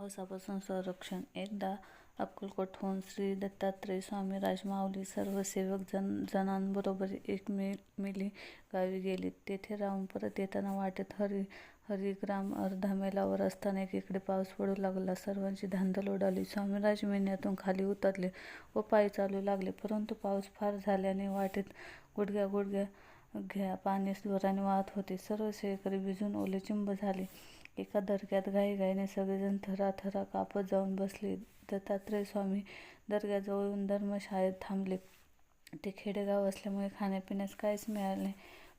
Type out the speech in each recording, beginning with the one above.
हो, पावसापासून संरक्षण एकदा अक्कलकोटहून श्री दत्तात्रय स्वामी राजमाऊली सर्व सेवक जन जणांबरोबर एक मे मिली गावी गेले. तेथे राहून परत येताना वाटेत हरी हरिग्राम अर्धा मैलावर असताना एकीकडे पाऊस पडू लागला. सर्वांची धांदल उडाली. स्वामीराज मेन्यातून खाली उतरले व पायी चालू लागले. परंतु पाऊस फार झाल्याने वाटेत गुडघ्या गुडघ्या घ्या पाणी जोराने वाहत होते. सर्व सेवेकरी भिजून ओलेचिंब झाले. एका दर्ग्यात घाईघाईने सगळेजण थराथरा कापत जाऊन बसले. दत्तात्रय स्वामी दर्ग्याजवळ येऊन धर्मशाळेत थांबले. ते खेडेगाव असल्यामुळे खाण्यापिण्यास काहीच मिळाले नाही.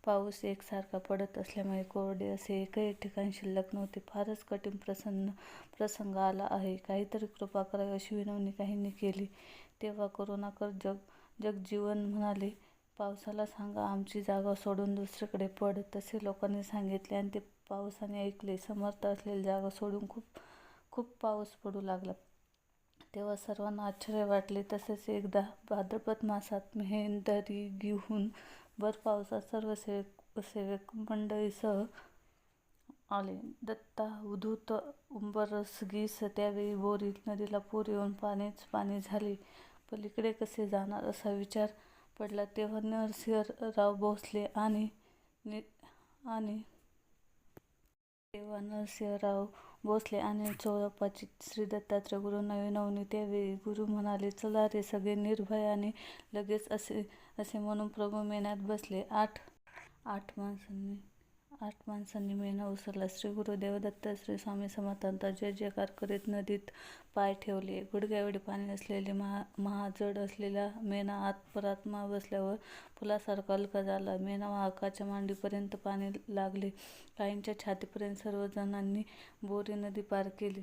पाऊस एकसारखा पडत असल्यामुळे कोरडे असे एकही ठिकाण शिल्लक नव्हते. फारच कठीण प्रसन्न प्रसंग आला आहे. काहीतरी कृपा करावी अशी विनवणी काहींनी केली. तेव्हा करोनाकर जग जगजीवन म्हणाले, पावसाला सांगा आमची जागा सोडून दुसरीकडे पड. तसे लोकांनी सांगितले आणि ते पावसाने ऐकले. समर्थ असलेली जागा सोडून खूप खूप पाऊस पडू लागला. तेव्हा सर्वांना आश्चर्य वाटले. तसेच एकदा भाद्रपद मासात मेहेंदरीहून भर पावसात सर्व सेवक मंडळीसह आले. दत्ता उधूत उंबरसगीस त्यावेळी बोरी नदीला पूर येऊन पाणीच पाणी झाले. पलीकडे कसे जाणार असा विचार पडला. तेव्हा नरसिंहराव भोसले आणि आणि तेव्हा नरसिंहराव भोसले आणि चोळप्पाची श्री दत्तात्रय गुरु नवी नवनी त्यावेळी गुरु म्हणाले, चला रे सगळे निर्भयाने लगेच असे असे म्हणून प्रभू मेढ्यात बसले. आठ आठ माणसांनी आठ माणसांनी मेणा उचलला. श्री गुरुदेव दत्त श्री स्वामी समर्थांचा जयजयकार करीत नदीत पाय ठेवले. गुडघ्यावेळी पाणी असलेला महाजड असलेला मेणा आत परात्मा बसल्यावर फुलासारखा हलका झाला. मेणा वाहकाच्या मांडीपर्यंत पाणी लागले. काहींच्या छातीपर्यंत. सर्वजणांनी बोरी नदी पार केली.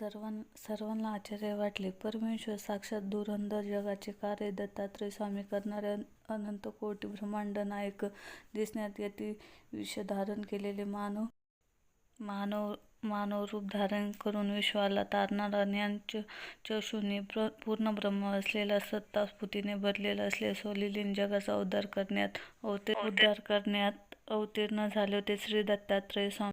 सर्वांना आश्चर्य वाटले. परमेश्वर साक्षात धुरंधर जगाचे कार्य दत्तात्रय स्वामी करणारे अनंतकोटी ब्रह्मांड नायक दिसण्यात यती विश्व धारण केलेले मानव मानव मानव रूप धारण करून विश्वाला तारणारा ज्ञान चशूने प्र पूर्ण ब्रह्म असलेला सत्ता स्फूर्तीने भरलेला असले सोलिलीन जगाचा उद्धार करण्यात अवतीर्ण झाले होते श्री दत्तात्रय स्वामी.